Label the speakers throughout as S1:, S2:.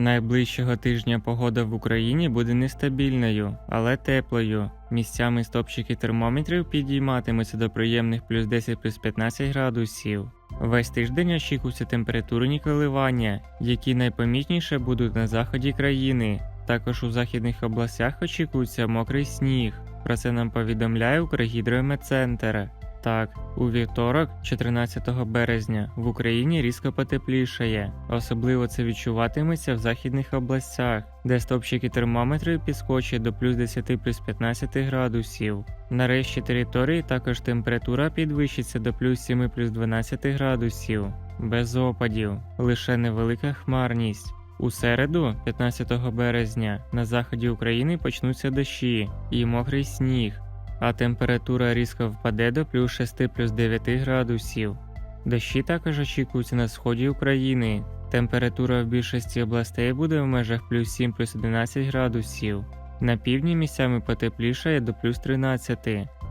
S1: Найближчого тижня погода в Україні буде нестабільною, але теплою. Місцями стопчики термометрів підійматимуться до приємних плюс 10 плюс 15 градусів. Весь тиждень очікуються температурні коливання, які найпомітніше будуть на заході країни. Також у західних областях очікується мокрий сніг. Про це нам повідомляє Укргідрометцентр. Так, у вівторок, 14 березня, в Україні різко потеплішає. Особливо це відчуватиметься в західних областях, де стопчики термометрів підскочать до плюс 10 плюс 15 градусів. На решті території також температура підвищиться до плюс 7 плюс 12 градусів, без опадів, лише невелика хмарність. У середу, 15 березня, на заході України почнуться дощі і мокрий сніг а температура різко впаде до плюс 6 плюс 9 градусів. Дощі також очікуються на сході України. Температура в більшості областей буде в межах плюс 7 плюс 11 градусів. На півдні місцями потеплішає до плюс 13.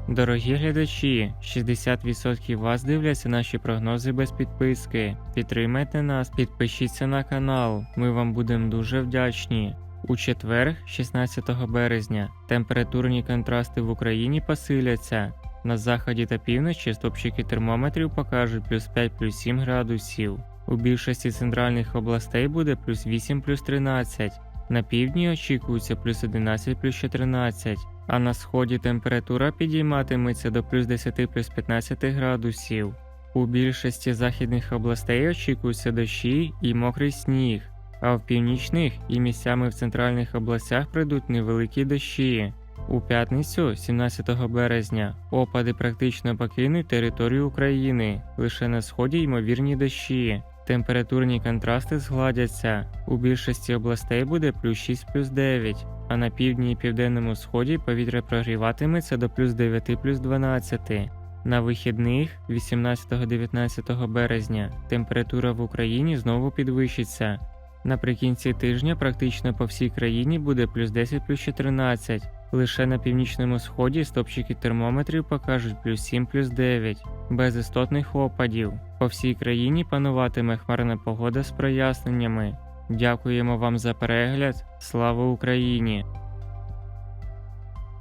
S1: Дорогі глядачі, 60% вас дивляться наші прогнози без підписки. Підтримайте нас, підпишіться на канал, ми вам будемо дуже вдячні. У четвер, 16 березня, температурні контрасти в Україні посиляться. На заході та півночі стопчики термометрів покажуть плюс 5 плюс 7 градусів. У більшості центральних областей буде плюс 8 плюс 13. На півдні очікується плюс 11 плюс 14, а на сході температура підійматиметься до плюс 10 плюс 15 градусів. У більшості західних областей очікуються дощі і мокрий сніг а в північних і місцями в центральних областях прийдуть невеликі дощі. У п'ятницю, 17 березня, опади практично покинуть територію України, лише на сході ймовірні дощі. Температурні контрасти згладяться. У більшості областей буде плюс 6 плюс 9, а на півдні і південному сході повітря прогріватиметься до плюс 9 плюс 12. На вихідних 18-19 березня температура в Україні знову підвищиться. Наприкінці тижня практично по всій країні буде плюс 10 плюс 14. Лише на північному сході стопчики термометрів покажуть плюс 7 плюс 9, без істотних опадів. По всій країні пануватиме хмарна погода з проясненнями. Дякуємо вам за перегляд. Слава Україні!